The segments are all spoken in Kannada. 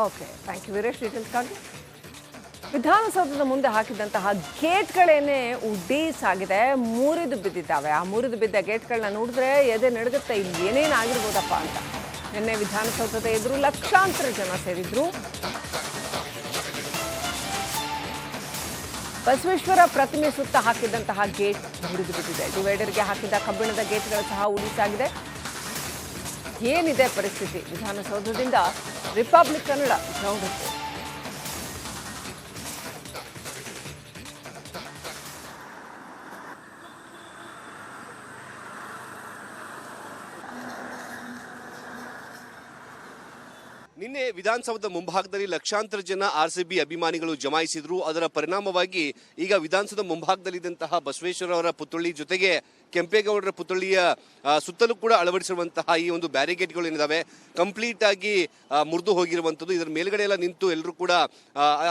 ಓಕೆ ಥ್ಯಾಂಕ್ ಯು ವೀರೇಶ್ ಡೀಟೇಲ್ಸ್ಗಾಗಿ ವಿಧಾನಸೌಧದ ಮುಂದೆ ಹಾಕಿದಂತಹ ಗೇಟ್ಗಳೇನೆ ಉಡ್ಡಿ ಸಾಗಿದೆ ಮುರಿದು ಬಿದ್ದಿದ್ದಾವೆ. ಆ ಮುರಿದು ಬಿದ್ದ ಗೇಟ್ಗಳನ್ನ ನೋಡಿದ್ರೆ ಎದೆ ನಡುಗುತ್ತೆ, ಇಲ್ಲಿ ಏನೇನು ಆಗಿರ್ಬೋದಪ್ಪ ಅಂತ. ನಿನ್ನೆ ವಿಧಾನಸೌಧದ ಎದುರು ಲಕ್ಷಾಂತರ ಜನ ಸೇರಿದ್ರು. ಬಸವೇಶ್ವರ ಪ್ರತಿಮೆ ಸುತ್ತ ಹಾಕಿದಂತಹ ಗೇಟ್ ಮುರಿದು ಬಿದ್ದಿದೆ. ಡಿವೈಡರ್ಗೆ ಹಾಕಿದ ಕಬ್ಬಿಣದ ಗೇಟ್ಗಳು ಸಹ ಉಡೀಸಾಗಿದೆ. ಏನಿದೆ ಪರಿಸ್ಥಿತಿ? ವಿಧಾನಸೌಧದಿಂದ ರಿಪಬ್ಲಿಕ್ ಕನ್ನಡ ನೋಡುತ್ತೆ ನಿನ್ನೆ ವಿಧಾನಸೌಧದ ಮುಂಭಾಗದಲ್ಲಿ ಲಕ್ಷಾಂತರ ಜನ ಆರ್ ಸಿ ಬಿ ಅಭಿಮಾನಿಗಳು ಜಮಾಯಿಸಿದ್ರು. ಅದರ ಪರಿಣಾಮವಾಗಿ ಈಗ ವಿಧಾನಸೌಧ ಮುಂಭಾಗದಲ್ಲಿದ್ದಂತಹ ಬಸವೇಶ್ವರ ಅವರ ಪುತ್ಥಳಿ ಜೊತೆಗೆ ಕೆಂಪೇಗೌಡರ ಪುತ್ಥಳಿಯ ಸುತ್ತಲೂ ಕೂಡ ಅಳವಡಿಸಿರುವಂತಹ ಈ ಒಂದು ಬ್ಯಾರಿಗೇಡ್ಗಳು ಏನಿದಾವೆ ಕಂಪ್ಲೀಟ್ ಆಗಿ ಮುರಿದು ಹೋಗಿರುವಂಥದ್ದು. ಇದರ ಮೇಲ್ಗಡೆ ಎಲ್ಲ ನಿಂತು ಎಲ್ಲರೂ ಕೂಡ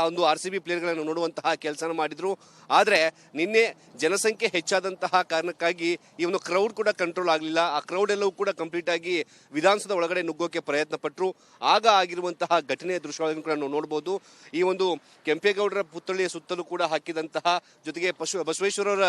ಒಂದು ಆರ್ ಸಿ ಬಿ ಪ್ಲೇಯರ್ಗಳನ್ನು ನೋಡುವಂತಹ ಕೆಲಸನ ಮಾಡಿದ್ರು. ಆದರೆ ನಿನ್ನೆ ಜನಸಂಖ್ಯೆ ಹೆಚ್ಚಾದಂತಹ ಕಾರಣಕ್ಕಾಗಿ ಈ ಒಂದು ಕ್ರೌಡ್ ಕೂಡ ಕಂಟ್ರೋಲ್ ಆಗಲಿಲ್ಲ. ಆ ಕ್ರೌಡ್ ಎಲ್ಲವೂ ಕೂಡ ಕಂಪ್ಲೀಟ್ ಆಗಿ ವಿಧಾನಸೌಧ ಒಳಗಡೆ ನುಗ್ಗೋಕೆ ಪ್ರಯತ್ನ ಪಟ್ಟರು ಆಗ ಆಗಿರುವಂತಹ ಘಟನೆಯ ದೃಶ್ಯಗಳನ್ನು ಕೂಡ ನಾವು ಈ ಒಂದು ಕೆಂಪೇಗೌಡರ ಪುತ್ಥಳಿಯ ಸುತ್ತಲೂ ಕೂಡ ಹಾಕಿದಂತಹ, ಜೊತೆಗೆ ಪಶು, ಬಸವೇಶ್ವರರ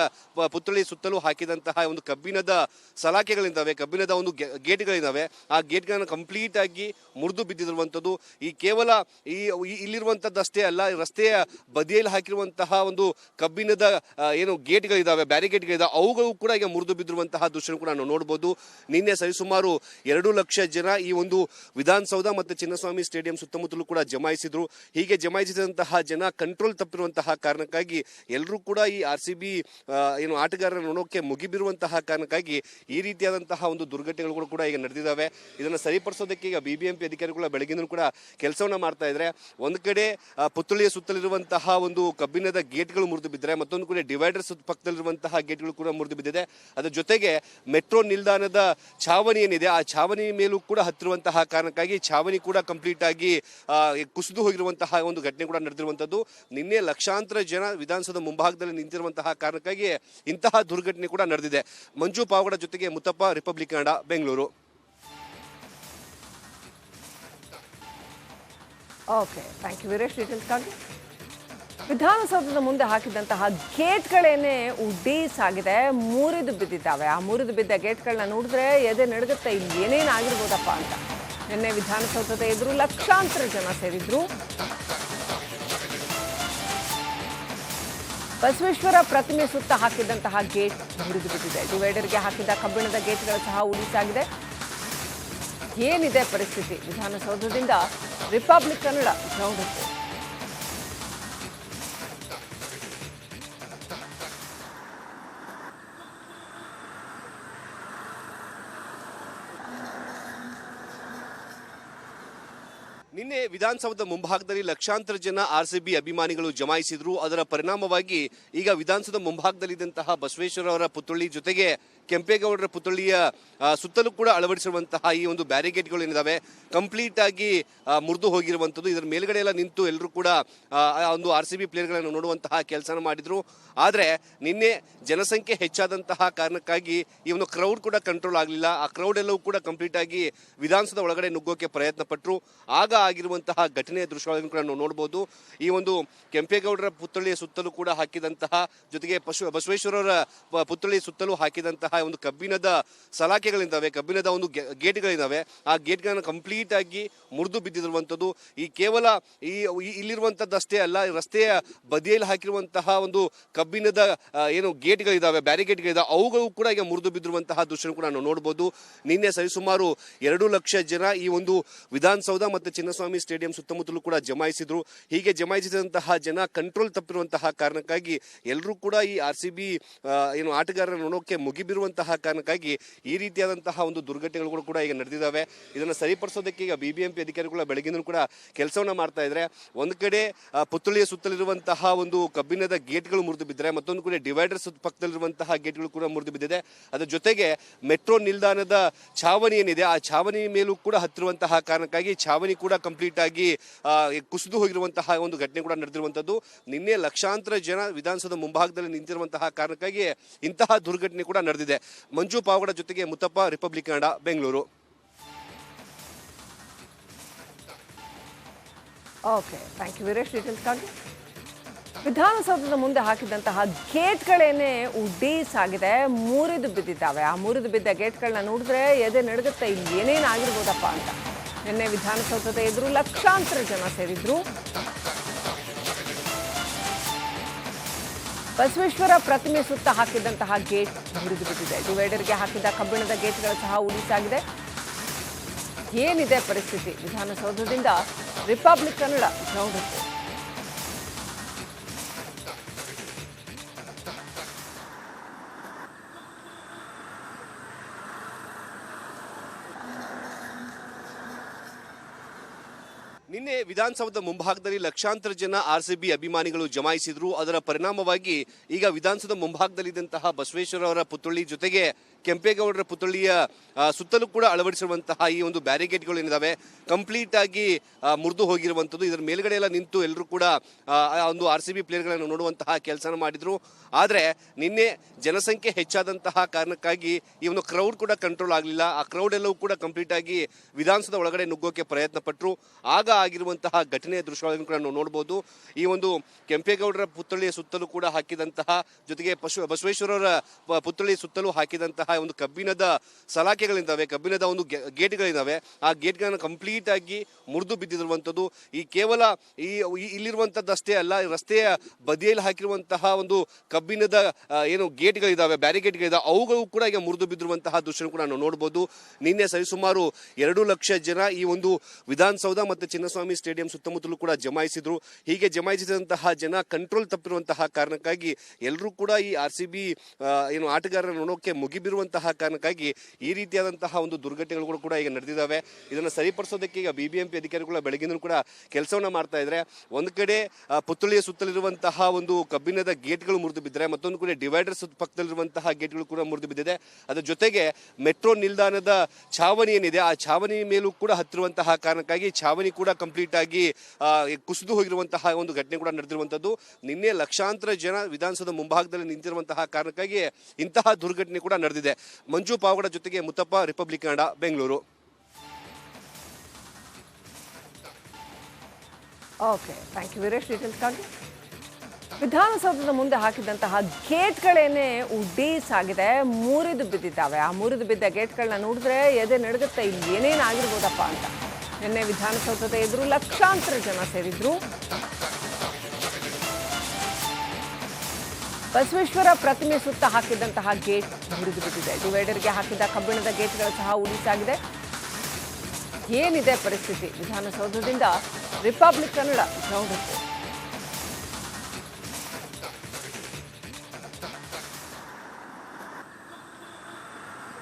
ಪುತ್ಥಳಿಯ ಸುತ್ತಲೂ ಹಾಕಿದಂತಹ ಒಂದು ಕಬ್ಬಿಣದ ಸಲಾಕೆಗಳಿದ್ದಾವೆ ಕಬ್ಬಿಣದ ಒಂದು ಗೇಟ್ಗಳಿದ್ದಾವೆ ಆ ಗೇಟ್ಗಳನ್ನು ಕಂಪ್ಲೀಟ್ ಆಗಿ ಮುರಿದು ಬಿದ್ದಿರುವಂಥದ್ದು. ಈ ಕೇವಲ ಈ ಇಲ್ಲಿರುವಂಥದ್ದು ಅಷ್ಟೇ ಅಲ್ಲ ರಸ್ತೆಯ ಬದಿಯಲ್ಲಿ ಹಾಕಿರುವಂತಹ ಒಂದು ಕಬ್ಬಿಣದ ಆ, ಏನು ಗೇಟ್ಗಳಿದ್ದಾವೆ ಬ್ಯಾರಿಗೇಟ್ಗಳಿದ್ದಾವೆ ಅವುಗಳು ಕೂಡ ಈಗ ಮುರಿದು ಬಿದ್ದಿರುವಂತಹ ದೃಶ್ಯ ಕೂಡ ನಾವು ನೋಡ್ಬೋದು. ನಿನ್ನೆ ಸರಿಸುಮಾರು ಎರಡು ಲಕ್ಷ ಜನ ಈ ಒಂದು ವಿಧಾನಸೌಧ ಮತ್ತು ಚಿನ್ನಸ್ವಾಮಿ ಸ್ಟೇಡಿಯಂ ಸುತ್ತಮುತ್ತಲೂ ಕೂಡ ಜಮಾಯಿಸಿದ್ರು. ಹೀಗೆ ಜಮಾಯಿಸಿದಂತಹ ಜನ ಕಂಟ್ರೋಲ್ ತಪ್ಪಿರುವಂತಹ ಕಾರಣಕ್ಕಾಗಿ ಎಲ್ಲರೂ ಕೂಡ ಈ ಆರ್ ಸಿ ಬಿ ಏನು ಆಟಗಾರರ ನೋಡೋಕೆ ಮುಗಿಬಿರುವಂತಹ ಕಾರಣಕ್ಕಾಗಿ ಈ ರೀತಿಯಾದಂತಹ ಒಂದು ದುರ್ಘಟನೆಗಳು ಕೂಡ ಈಗ ನಡೆದಿದ್ದಾವೆ. ಇದನ್ನು ಸರಿಪಡಿಸೋದಕ್ಕೆ ಈಗ ಬಿ ಬಿ ಎಂ ಪಿ ಅಧಿಕಾರಿಗಳು ಬೆಳಗಿನ ಕೂಡ ಕೆಲಸವನ್ನು ಮಾಡ್ತಾ ಇದ್ದಾರೆ. ಒಂದು ಕಡೆ ಪುತ್ತಳಿಯ ಸುತ್ತಲಿರುವಂತಹ ಒಂದು ಕಬ್ಬಿಣದ ಗೇಟ್ಗಳು ಮುರಿದು ಬಿದ್ದರೆ, ಮತ್ತೊಂದು ಕಡೆ ಡಿವೈಡರ್ ಸುತ್ತ ಪಕ್ಕದಲ್ಲಿರುವಂತಹ ಗೇಟ್ಗಳು ಕೂಡ ಮುರಿದು ಬಿದ್ದಿದೆ. ಅದರ ಜೊತೆಗೆ ಮೆಟ್ರೋ ನಿಲ್ದಾಣದ ಛಾವಣಿ ಏನಿದೆ, ಆ ಛಾವಣಿ ಮೇಲೂ ಕೂಡ ಹತ್ತಿರುವಂತಹ ಕಾರಣಕ್ಕಾಗಿ ಛಾವಣಿ ಕೂಡ ಕಂಪ್ಲೀಟ್ ಆಗಿ ಕುಸಿದು ಹೋಗಿರುವಂತಹ ಒಂದು ಘಟನೆ ಕೂಡ ನಡೆದಿರುವಂಥದ್ದು. ನಿನ್ನೆ ಲಕ್ಷಾಂತರ ಜನ ವಿಧಾನಸೌಧ ಮುಂಭಾಗದಲ್ಲಿ ನಿಂತಿರುವಂತಹ ಕಾರಣಕ್ಕಾಗಿ ಇಂತಹ ದುರ್ಘಟನೆ ಕೂಡ ನಡೆದಿದೆ. ಮಂಜು ಪಾವಗಡ ಜೊತೆಗೆ Muthappa republic Kannada Bengaluru okay thank you Veeresh ವಿಧಾನಸೌಧದ ಮುಂದೆ ಹಾಕಿದಂತಹ ಗೇಟ್ಗಳೇನೆ ಉಡ್ಡಿ ಸಾಗಿದೆ ಮುರಿದು ಬಿದ್ದಿದ್ದಾವೆ. ಆ ಮುರಿದು ಬಿದ್ದ ಗೇಟ್ಗಳನ್ನ ನೋಡಿದ್ರೆ ಎದೆ ನಡೆದತ್ತೆ ಇಲ್ಲಿ ಏನೇನು ಆಗಿರ್ಬೋದಪ್ಪ ಅಂತ. ನಿನ್ನೆ ವಿಧಾನಸೌಧದ ಎದುರು ಲಕ್ಷಾಂತರ ಜನ ಸೇರಿದ್ರು. ಬಸವೇಶ್ವರ ಪ್ರತಿಮೆ ಸುತ್ತ ಹಾಕಿದಂತಹ ಗೇಟ್ ಮುರಿದು ಬಿಟ್ಟಿದೆ ಡಿವೈಡರ್ಗೆ ಹಾಕಿದ ಕಬ್ಬಿಣದ ಗೇಟ್ಗಳು ಸಹ ಉಳಿಸಾಗಿದೆ. ಏನಿದೆ ಪರಿಸ್ಥಿತಿ? ವಿಧಾನಸೌಧದಿಂದ ರಿಪಬ್ಲಿಕ್ ಕನ್ನಡ ಗ್ರೌಂಡ್ ನಿನ್ನೆ ವಿಧಾನಸೌಧದ ಮುಂಭಾಗದಲ್ಲಿ ಲಕ್ಷಾಂತರ ಜನ ಆರ್ ಅಭಿಮಾನಿಗಳು ಜಮಾಯಿಸಿದ್ರು. ಅದರ ಪರಿಣಾಮವಾಗಿ ಈಗ ವಿಧಾನಸೌಧ ಮುಂಭಾಗದಲ್ಲಿದ್ದಂತಹ ಬಸವೇಶ್ವರ ಅವರ ಪುತ್ಥಳಿ ಜೊತೆಗೆ ಕೆಂಪೇಗೌಡರ ಪುತ್ಥಳಿಯ ಸುತ್ತಲೂ ಕೂಡ ಅಳವಡಿಸಿರುವಂತಹ ಈ ಒಂದು ಬ್ಯಾರಿಗೇಡ್ಗಳು ಏನಿದಾವೆ ಕಂಪ್ಲೀಟ್ ಆಗಿ ಮುರಿದು ಹೋಗಿರುವಂಥದ್ದು. ಇದರ ಮೇಲ್ಗಡೆ ಎಲ್ಲ ನಿಂತು ಎಲ್ಲರೂ ಕೂಡ ಒಂದು ಆರ್ ಸಿ ಬಿ ಪ್ಲೇಯರ್ಗಳನ್ನು ನೋಡುವಂತಹ ಕೆಲಸನ ಮಾಡಿದ್ರು. ಆದರೆ ನಿನ್ನೆ ಜನಸಂಖ್ಯೆ ಹೆಚ್ಚಾದಂತಹ ಕಾರಣಕ್ಕಾಗಿ ಈ ಒಂದು ಕ್ರೌಡ್ ಕೂಡ ಕಂಟ್ರೋಲ್ ಆಗಲಿಲ್ಲ. ಆ ಕ್ರೌಡ್ ಎಲ್ಲವೂ ಕೂಡ ಕಂಪ್ಲೀಟ್ ಆಗಿ ವಿಧಾನಸೌಧ ಒಳಗಡೆ ನುಗ್ಗೋಕೆ ಪ್ರಯತ್ನ ಪಟ್ಟರು ಆಗ ಆಗಿರುವಂತಹ ಘಟನೆಯ ದೃಶ್ಯಗಳನ್ನು ಕೂಡ ನಾವು ನೋಡ್ಬೋದು. ಈ ಒಂದು ಕೆಂಪೇಗೌಡರ ಪುತ್ಥಳಿಯ ಸುತ್ತಲೂ ಕೂಡ ಹಾಕಿದಂತಹ, ಜೊತೆಗೆ ಪಶು, ಬಸವೇಶ್ವರರ ಪುತ್ಥಳಿ ಸುತ್ತಲೂ ಹಾಕಿದಂತಹ ಒಂದು ಕಬ್ಬಿಣದ ಸಲಾಕೆಗಳಿದ್ದಾವೆ ಕಬ್ಬಿಣದ ಒಂದು ಗೇಟ್ಗಳಿದ್ದಾವೆ ಆ ಗೇಟ್ಗಳನ್ನು ಕಂಪ್ಲೀಟ್ ಆಗಿ ಮುರಿದು ಬಿದ್ದಿರುವಂಥದ್ದು. ಈ ಕೇವಲ ಈ ಇಲ್ಲಿರುವಂಥದ್ದು ಅಷ್ಟೇ ಅಲ್ಲ ರಸ್ತೆಯ ಬದಿಯಲ್ಲಿ ಹಾಕಿರುವಂತಹ ಒಂದು ಕಬ್ಬಿಣದ ಏನು ಗೇಟ್ಗಳಿದ್ದಾವೆ ಬ್ಯಾರಿಗೇಟ್ಗಳಿದ್ದಾವೆ ಅವುಗಳು ಕೂಡ ಈಗ ಮುರಿದು ಬಿದ್ದಿರುವಂತಹ ದೃಶ್ಯ ಕೂಡ ನಾವು ನೋಡ್ಬೋದು. ನಿನ್ನೆ ಸರಿಸುಮಾರು ಎರಡು ಲಕ್ಷ ಜನ ಈ ಒಂದು ವಿಧಾನಸೌಧ ಮತ್ತು ಚಿನ್ನಸ್ವಾಮಿ ಸ್ಟೇಡಿಯಂ ಸುತ್ತಮುತ್ತಲೂ ಕೂಡ ಜಮಾಯಿಸಿದ್ರು. ಹೀಗೆ ಜಮಾಯಿಸಿದಂತಹ ಜನ ಕಂಟ್ರೋಲ್ ತಪ್ಪಿರುವಂತಹ ಕಾರಣಕ್ಕಾಗಿ ಎಲ್ಲರೂ ಕೂಡ ಈ ಆರ್ ಸಿ ಬಿ ಏನು ಆಟಗಾರರ ನೋಡೋಕೆ ಮುಗಿಬಿರುವಂತಹ ಕಾರಣಕ್ಕಾಗಿ ಈ ರೀತಿಯಾದಂತಹ ಒಂದು ದುರ್ಘಟನೆಗಳು ಕೂಡ ಈಗ ನಡೆದಿದ್ದಾವೆ. ಇದನ್ನು ಸರಿಪಡಿಸೋದಕ್ಕೆ ಈಗ ಬಿ ಬಿ ಎಂ ಪಿ ಅಧಿಕಾರಿಗಳು ಬೆಳಗಿನ ಕೂಡ ಕೆಲಸವನ್ನು ಮಾಡ್ತಾ ಇದ್ದಾರೆ. ಒಂದು ಕಡೆ ಪುತ್ತಳಿಯ ಸುತ್ತಲಿರುವಂತಹ ಒಂದು ಕಬ್ಬಿಣದ ಗೇಟ್ಗಳು ಮುರಿದು ಬಿದ್ದರೆ ಮತ್ತೊಂದು ಕಡೆ ಡಿವೈಡರ್ ಸುತ್ತ ಪಕ್ಕದಲ್ಲಿರುವಂತಹ ಗೇಟ್ಗಳು ಕೂಡ ಮುರಿದು ಬಿದ್ದಿದೆ. ಅದರ ಜೊತೆಗೆ ಮೆಟ್ರೋ ನಿಲ್ದಾಣದ ಛಾವಣಿ ಏನಿದೆ, ಆ ಛಾವಣಿ ಮೇಲೂ ಕೂಡ ಹತ್ತಿರುವಂತಹ ಕಾರಣಕ್ಕಾಗಿ ಛಾವಣಿ ಕೂಡ ಕಂಪ್ಲೀಟ್ ಆಗಿ ಕುಸಿದು ಹೋಗಿರುವಂತಹ ಒಂದು ಘಟನೆ ಕೂಡ ನಡೆದಿರುವಂಥದ್ದು. ನಿನ್ನೆ ಲಕ್ಷಾಂತರ ಜನ ವಿಧಾನಸೌಧ ಮುಂಭಾಗದಲ್ಲಿ ನಿಂತಿರುವಂತಹ ಕಾರಣಕ್ಕಾಗಿ ಇಂತಹ ದುರ್ಘಟನೆ ಕೂಡ ನಡೆದಿದೆ. ಮಂಜು ಪಾವಗಡ ಜೊತೆಗೆ Muthappa, republic Kannada, Bengaluru. Okay thank you Veeresh ಡೀಟೇಲ್ಸ್ಗಾಗಿ ವಿಧಾನಸೌಧದ ಮುಂದೆ ಹಾಕಿದಂತಹ ಗೇಟ್ಗಳೇನೆ ಉಡ್ಡಿ ಸಾಗಿದೆ ಮುರಿದು ಬಿದ್ದಿದ್ದಾವೆ. ಆ ಮುರಿದು ಬಿದ್ದ ಗೇಟ್ಗಳನ್ನ ನೋಡಿದ್ರೆ ಎದೆ ನಡೆದತ್ತೆ ಇಲ್ಲಿ ಏನೇನು ಆಗಿರ್ಬೋದಪ್ಪ ಅಂತ. ನಿನ್ನೆ ವಿಧಾನಸೌಧದ ಎದುರು ಲಕ್ಷಾಂತರ ಜನ ಸೇರಿದ್ರು. ಬಸವೇಶ್ವರ ಪ್ರತಿಮೆ ಸುತ್ತ ಹಾಕಿದಂತಹ ಗೇಟ್ ಮುರಿದು ಬಿಟ್ಟಿದೆ ಡಿವೈಡರ್ಗೆ ಹಾಕಿದ ಕಬ್ಬಿಣದ ಗೇಟ್ಗಳು ಸಹ ಉಳಿಸಾಗಿದೆ ಏನಿದೆ ಪರಿಸ್ಥಿತಿ? ವಿಧಾನಸೌಧದಿಂದ ರಿಪಬ್ಲಿಕ್ ಕನ್ನಡ ಗ್ರೌಂಡ್ ನಿನ್ನೆ ವಿಧಾನಸೌಧದ ಮುಂಭಾಗದಲ್ಲಿ ಲಕ್ಷಾಂತರ ಜನ ಆರ್ ಸಿ ಬಿ ಅಭಿಮಾನಿಗಳು ಜಮಾಯಿಸಿದ್ರು. ಅದರ ಪರಿಣಾಮವಾಗಿ ಈಗ ವಿಧಾನಸೌಧ ಮುಂಭಾಗದಲ್ಲಿದ್ದಂತಹ ಬಸವೇಶ್ವರ ಅವರ ಪುತ್ಥಳಿ ಜೊತೆಗೆ ಕೆಂಪೇಗೌಡರ ಪುತ್ಥಳಿಯ ಸುತ್ತಲೂ ಕೂಡ ಅಳವಡಿಸಿರುವಂತಹ ಈ ಒಂದು ಬ್ಯಾರಿಕೇಡ್ಗಳು ಏನಿದಾವೆ ಕಂಪ್ಲೀಟ್ ಆಗಿ ಮುರಿದು ಹೋಗಿರುವಂಥದ್ದು. ಇದರ ಮೇಲ್ಗಡೆ ಎಲ್ಲ ನಿಂತು ಎಲ್ಲರೂ ಕೂಡ ಒಂದು ಆರ್ ಸಿ ಬಿ ಪ್ಲೇಯರ್ಗಳನ್ನು ನೋಡುವಂತಹ ಕೆಲಸನ ಮಾಡಿದ್ರು. ಆದರೆ ನಿನ್ನೆ ಜನಸಂಖ್ಯೆ ಹೆಚ್ಚಾದಂತಹ ಕಾರಣಕ್ಕಾಗಿ ಈ ಒಂದು ಕ್ರೌಡ್ ಕೂಡ ಕಂಟ್ರೋಲ್ ಆಗಲಿಲ್ಲ. ಆ ಕ್ರೌಡ್ ಎಲ್ಲವೂ ಕೂಡ ಕಂಪ್ಲೀಟ್ ಆಗಿ ವಿಧಾನಸೌಧ ಒಳಗಡೆ ನುಗ್ಗೋಕೆ ಪ್ರಯತ್ನ ಪಟ್ಟರು ಆಗ ಆಗಿರುವಂತಹ ಘಟನೆಯ ದೃಶ್ಯಗಳನ್ನು ಕೂಡ ನಾವು ನೋಡ್ಬೋದು. ಈ ಒಂದು ಕೆಂಪೇಗೌಡರ ಪುತ್ಥಳಿಯ ಸುತ್ತಲೂ ಕೂಡ ಹಾಕಿದಂತಹ, ಜೊತೆಗೆ ಪಶು, ಬಸವೇಶ್ವರರ, ಪ- ಪುತ್ಥಳಿಯ ಸುತ್ತಲೂ ಹಾಕಿದಂತಹ ಒಂದು ಕಬ್ಬಿಣದ ಸಲಾಕೆಗಳಿದ್ದಾವೆ ಕಬ್ಬಿಣದ ಒಂದು ಗೇಟ್ಗಳಿದ್ದಾವೆ ಆ ಗೇಟ್ಗಳನ್ನು ಕಂಪ್ಲೀಟ್ ಆಗಿ ಮುರಿದು ಬಿದ್ದಿರುವಂಥದ್ದು, ಈ ಕೇವಲ ಈ ಇಲ್ಲಿರುವಂಥದ್ದು ಅಷ್ಟೇ ಅಲ್ಲ ರಸ್ತೆಯ ಬದಿಯಲ್ಲಿ ಹಾಕಿರುವಂತಹ ಒಂದು ಕಬ್ಬಿಣದ ಏನು ಗೇಟ್ಗಳಿದ್ದಾವೆ ಬ್ಯಾರಿಗೇಟ್ಗಳಿದ್ದಾವೆ ಅವುಗಳು ಕೂಡ ಈಗ ಮುರಿದು ಬಿದ್ದಿರುವಂತಹ ದೃಶ್ಯ ಕೂಡ ನಾವು ನೋಡ್ಬೋದು. ನಿನ್ನೆ ಸರಿಸುಮಾರು ಎರಡು ಲಕ್ಷ ಜನ ಈ ಒಂದು ವಿಧಾನಸೌಧ ಮತ್ತು ಚಿನ್ನಸ್ವಾಮಿ ಸ್ಟೇಡಿಯಂ ಸುತ್ತಮುತ್ತಲೂ ಕೂಡ ಜಮಾಯಿಸಿದ್ರು. ಹೀಗೆ ಜಮಾಯಿಸಿದಂತಹ ಜನ ಕಂಟ್ರೋಲ್ ತಪ್ಪಿರುವಂತಹ ಕಾರಣಕ್ಕಾಗಿ ಎಲ್ಲರೂ ಕೂಡ ಈ ಆರ್ ಸಿ ಬಿ ಏನು ಆಟಗಾರರ ನೋಡೋಕೆ ಮುಗಿಬಿರುವಂತಹ ಕಾರಣಕ್ಕಾಗಿ ಈ ರೀತಿಯಾದಂತಹ ಒಂದು ದುರ್ಘಟನೆಗಳು ಕೂಡ ಈಗ ನಡೆದಿದ್ದಾವೆ. ಇದನ್ನು ಸರಿಪಡಿಸೋದಕ್ಕೆ ಈಗ ಬಿ ಬಿ ಎಂ ಪಿ ಅಧಿಕಾರಿಗಳು ಬೆಳಗಿನ ಕೂಡ ಕೆಲಸವನ್ನು ಮಾಡ್ತಾ ಇದ್ದಾರೆ. ಒಂದು ಕಡೆ ಪುತ್ತಳಿಯ ಸುತ್ತಲಿರುವಂತಹ ಒಂದು ಕಬ್ಬಿಣದ ಗೇಟ್ಗಳು ಮುರಿದು ಬಿದ್ದರೆ ಮತ್ತೊಂದು ಕಡೆ ಡಿವೈಡರ್ ಸುತ್ತ ಪಕ್ಕದಲ್ಲಿರುವಂತಹ ಗೇಟ್ಗಳು ಕೂಡ ಮುರಿದು ಬಿದ್ದಿದೆ ಅದರ ಜೊತೆಗೆ ಮೆಟ್ರೋ ನಿಲ್ದಾಣದ ಛಾವಣಿ ಏನಿದೆ, ಆ ಛಾವಣಿ ಮೇಲೂ ಕೂಡ ಹತ್ತಿರುವಂತಹ ಕಾರಣಕ್ಕಾಗಿ ಛಾವಣಿ ಕೂಡ ಕಂಪ್ಲೀಟ್ ಆಗಿ ಕುಸಿದು ಹೋಗಿರುವಂತಹ ಒಂದು ಘಟನೆ ಕೂಡ ನಡೆದಿರುವಂತದ್ದು ನಿನ್ನೆ ಲಕ್ಷಾಂತರ ಜನ ವಿಧಾನಸೌಧ ಮುಂಭಾಗದಲ್ಲಿ ನಿಂತಿರುವಂತಹ ಕಾರಣಕ್ಕಾಗಿ ಇಂತಹ ದುರ್ಘಟನೆ ಕೂಡ ನಡೆದಿದೆ. ಮಂಜು ಪಾವಗಡ ಜೊತೆಗೆ Muthappa, republic Kannada, Bengaluru. Okay thank you Veeresh ಡೀಟೇಲ್ಸ್ಗಾಗಿ ವಿಧಾನಸೌಧದ ಮುಂದೆ ಹಾಕಿದಂತಹ ಗೇಟ್ಗಳೇನೆ ಉಡೀಸ್ ಆಗಿದೆ ಮುರಿದು ಬಿದ್ದಿದ್ದಾವೆ. ಆ ಮುರಿದು ಬಿದ್ದ ಗೇಟ್ಗಳನ್ನ ನೋಡಿದ್ರೆ ಎದೆ ನಡುಗುತ್ತೆ, ಇಲ್ಲಿ ಏನೇನು ಆಗಿರ್ಬೋದಪ್ಪ ಅಂತ. ನಿನ್ನೆ ವಿಧಾನಸೌಧದ ಎದುರು ಲಕ್ಷಾಂತರ ಜನ ಸೇರಿದ್ರು. ಬಸವೇಶ್ವರ ಪ್ರತಿಮೆ ಸುತ್ತ ಹಾಕಿದಂತಹ ಗೇಟ್ ಮುರಿದು ಬಿಟ್ಟಿದೆ ಡಿವೈಡರ್ಗೆ ಹಾಕಿದ ಕಬ್ಬಿಣದ ಗೇಟ್ಗಳು ಸಹ ಉಳಿಸಾಗಿದೆ. ಏನಿದೆ ಪರಿಸ್ಥಿತಿ? ವಿಧಾನಸೌಧದಿಂದ ರಿಪಬ್ಲಿಕ್ ಕನ್ನಡ ಗ್ರೌಂಡ್